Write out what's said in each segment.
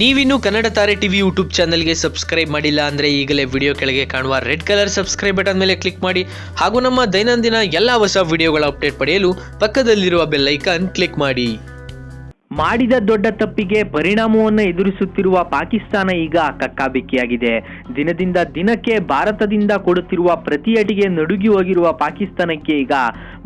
ನೀವಿನ್ನು ಕನ್ನಡ ತಾರೆ TV YouTube ಚಾನಲ್ಗೆ ಸಬ್ಸ್ಕ್ರೈಬ್ ಮಾಡಿಲ್ಲ ಅಂದರೆ ಈಗಲೇ ವಿಡಿಯೋ ಕೆಳಗೆ ಕಾಣುವ ರೆಡ್ ಕಲರ್ ಸಬ್ಸ್ಕ್ರೈಬ್ ಬಟನ್ ಮೇಲೆ ಕ್ಲಿಕ್ ಮಾಡಿ ಹಾಗೂ ನಮ್ಮ ದೈನಂದಿನ ಎಲ್ಲ ಹೊಸ ವಿಡಿಯೋಗಳ ಅಪ್ಡೇಟ್ ಪಡೆಯಲು ಪಕ್ಕದಲ್ಲಿರುವ ಬೆಲ್ ಐಕಾನ್ ಕ್ಲಿಕ್ ಮಾಡಿ. ಮಾಡಿದ ದೊಡ್ಡ ತಪ್ಪಿಗೆ ಪರಿಣಾಮವನ್ನು ಎದುರಿಸುತ್ತಿರುವ ಪಾಕಿಸ್ತಾನ ಈಗ ಕಕ್ಕಾಬಿಕ್ಕಿಯಾಗಿದೆ. ದಿನದಿಂದ ದಿನಕ್ಕೆ ಭಾರತದಿಂದ ಕೊಡುತ್ತಿರುವ ಪ್ರತಿ ಅಡಿಗೆ ನಡುಗಿ ಹೋಗಿರುವ ಪಾಕಿಸ್ತಾನಕ್ಕೆ ಈಗ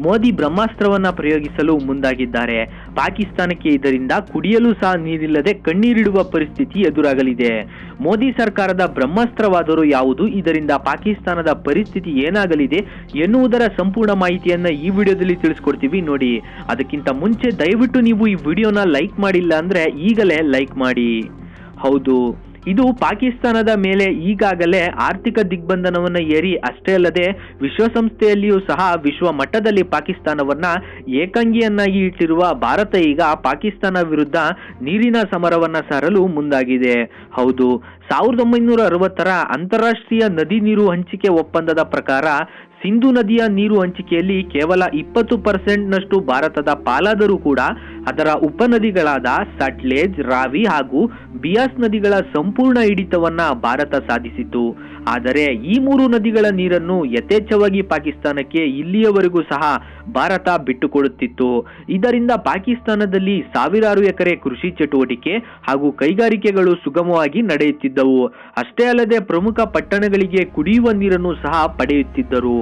ಮೋದಿ ಬ್ರಹ್ಮಾಸ್ತ್ರವನ್ನ ಪ್ರಯೋಗಿಸಲು ಮುಂದಾಗಿದ್ದಾರೆ. ಪಾಕಿಸ್ತಾನಕ್ಕೆ ಇದರಿಂದ ಕುಡಿಯಲು ಸಹ ನೀರಿಲ್ಲದೆ ಕಣ್ಣೀರಿಡುವ ಪರಿಸ್ಥಿತಿ ಎದುರಾಗಲಿದೆ. ಮೋದಿ ಸರ್ಕಾರದ ಬ್ರಹ್ಮಾಸ್ತ್ರವಾದರೂ ಯಾವುದು? ಇದರಿಂದ ಪಾಕಿಸ್ತಾನದ ಪರಿಸ್ಥಿತಿ ಏನಾಗಲಿದೆ ಎನ್ನುವುದರ ಸಂಪೂರ್ಣ ಮಾಹಿತಿಯನ್ನ ಈ ವಿಡಿಯೋದಲ್ಲಿ ತಿಳಿಸ್ಕೊಡ್ತೀವಿ ನೋಡಿ. ಅದಕ್ಕಿಂತ ಮುಂಚೆ ದಯವಿಟ್ಟು ನೀವು ಈ ವಿಡಿಯೋನ ಲೈಕ್ ಮಾಡಿಲ್ಲ ಅಂದ್ರೆ ಈಗಲೇ ಲೈಕ್ ಮಾಡಿ. ಹೌದು. ಇದು ಪಾಕಿಸ್ತಾನದ ಮೇಲೆ ಈಗಾಗಲೇ ಆರ್ಥಿಕ ದಿಗ್ಬಂಧನವನ್ನು ಏರಿ ಅಷ್ಟೇ ಅಲ್ಲದೆ ವಿಶ್ವಸಂಸ್ಥೆಯಲ್ಲಿಯೂ ಸಹ ವಿಶ್ವ ಮಟ್ಟದಲ್ಲಿ ಪಾಕಿಸ್ತಾನವನ್ನ ಏಕಾಂಗಿಯನ್ನಾಗಿ ಇಟ್ಟಿರುವ ಭಾರತ ಈಗ ಪಾಕಿಸ್ತಾನ ವಿರುದ್ಧ ನೀರಿನ ಸಮರವನ್ನ ಸಾರಲು ಮುಂದಾಗಿದೆ. ಹೌದು, ಸಾವಿರದ ಒಂಬೈನೂರ ಅರವತ್ತರ ಅಂತಾರಾಷ್ಟ್ರೀಯ ನದಿ ನೀರು ಹಂಚಿಕೆ ಒಪ್ಪಂದದ ಪ್ರಕಾರ ಸಿಂಧು ನದಿಯ ನೀರು ಹಂಚಿಕೆಯಲ್ಲಿ ಕೇವಲ ಇಪ್ಪತ್ತು ಪರ್ಸೆಂಟ್ನಷ್ಟು ಭಾರತದ ಪಾಲಾದರೂ ಕೂಡ ಅದರ ಉಪನದಿಗಳಾದ ಸಟ್ಲೇಜ್, ರಾವಿ ಹಾಗೂ ಬಿಯಾಸ್ ನದಿಗಳ ಸಂಪೂರ್ಣ ಹಿಡಿತವನ್ನ ಭಾರತ ಸಾಧಿಸಿತು ಆದರೆ ಈ ಮೂರು ನದಿಗಳ ನೀರನ್ನು ಯಥೇಚ್ಛವಾಗಿ ಪಾಕಿಸ್ತಾನಕ್ಕೆ ಇಲ್ಲಿಯವರೆಗೂ ಸಹ ಭಾರತ ಬಿಟ್ಟುಕೊಡುತ್ತಿತ್ತು. ಇದರಿಂದ ಪಾಕಿಸ್ತಾನದಲ್ಲಿ ಸಾವಿರಾರು ಎಕರೆ ಕೃಷಿ ಚಟುವಟಿಕೆ ಹಾಗೂ ಕೈಗಾರಿಕೆಗಳು ಸುಗಮವಾಗಿ ನಡೆಯುತ್ತಿದ್ದವು. ಅಷ್ಟೇ ಅಲ್ಲದೆ ಪ್ರಮುಖ ಪಟ್ಟಣಗಳಿಗೆ ಕುಡಿಯುವ ನೀರನ್ನು ಸಹ ಪಡೆಯುತ್ತಿದ್ದರು.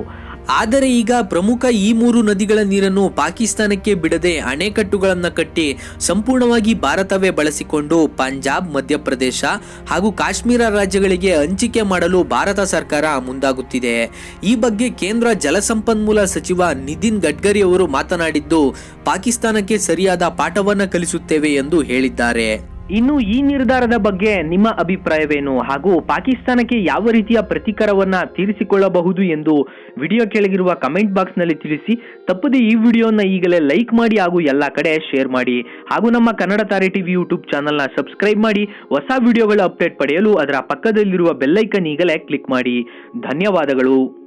ಆದರೆ ಈಗ ಪ್ರಮುಖ ಈ ಮೂರು ನದಿಗಳ ನೀರನ್ನು ಪಾಕಿಸ್ತಾನಕ್ಕೆ ಬಿಡದೆ ಅಣೆಕಟ್ಟುಗಳನ್ನು ಕಟ್ಟಿ ಸಂಪೂರ್ಣವಾಗಿ ಭಾರತವೇ ಬಳಸಿಕೊಂಡು ಪಂಜಾಬ್, ಮಧ್ಯಪ್ರದೇಶ ಹಾಗೂ ಕಾಶ್ಮೀರ ರಾಜ್ಯಗಳಿಗೆ ಹಂಚಿಕೆ ಮಾಡಲು ಭಾರತ ಸರ್ಕಾರ ಮುಂದಾಗುತ್ತಿದೆ. ಈ ಬಗ್ಗೆ ಕೇಂದ್ರ ಜಲಸಂಪನ್ಮೂಲ ಸಚಿವ ನಿತಿನ್ ಗಡ್ಕರಿ ಅವರು ಮಾತನಾಡಿದ್ದು, ಪಾಕಿಸ್ತಾನಕ್ಕೆ ಸರಿಯಾದ ಪಾಠವನ್ನು ಕಲಿಸುತ್ತೇವೆ ಎಂದು ಹೇಳಿದ್ದಾರೆ. ಇನ್ನು ಈ ನಿರ್ಧಾರದ ಬಗ್ಗೆ ನಿಮ್ಮ ಅಭಿಪ್ರಾಯವೇನು? ಹಾಗೂ ಪಾಕಿಸ್ತಾನಕ್ಕೆ ಯಾವ ರೀತಿಯ ಪ್ರತಿಕಾರವನ್ನ ತೀರಿಸಿಕೊಳ್ಳಬಹುದು ಎಂದು ವಿಡಿಯೋ ಕೆಳಗಿರುವ ಕಮೆಂಟ್ ಬಾಕ್ಸ್ನಲ್ಲಿ ತಿಳಿಸಿ. ತಪ್ಪದೆ ಈ ವಿಡಿಯೋನ ಈಗಲೇ ಲೈಕ್ ಮಾಡಿ ಹಾಗೂ ಎಲ್ಲ ಕಡೆ ಶೇರ್ ಮಾಡಿ. ಹಾಗೂ ನಮ್ಮ ಕನ್ನಡ ತಾರೆ ಟಿವಿ ಯೂಟ್ಯೂಬ್ ಚಾನಲ್ನ ಸಬ್ಸ್ಕ್ರೈಬ್ ಮಾಡಿ. ಹೊಸ ವಿಡಿಯೋಗಳ ಅಪ್ಡೇಟ್ ಪಡೆಯಲು ಅದರ ಪಕ್ಕದಲ್ಲಿರುವ ಬೆಲ್ಲೈಕನ್ ಈಗಲೇ ಕ್ಲಿಕ್ ಮಾಡಿ. ಧನ್ಯವಾದಗಳು.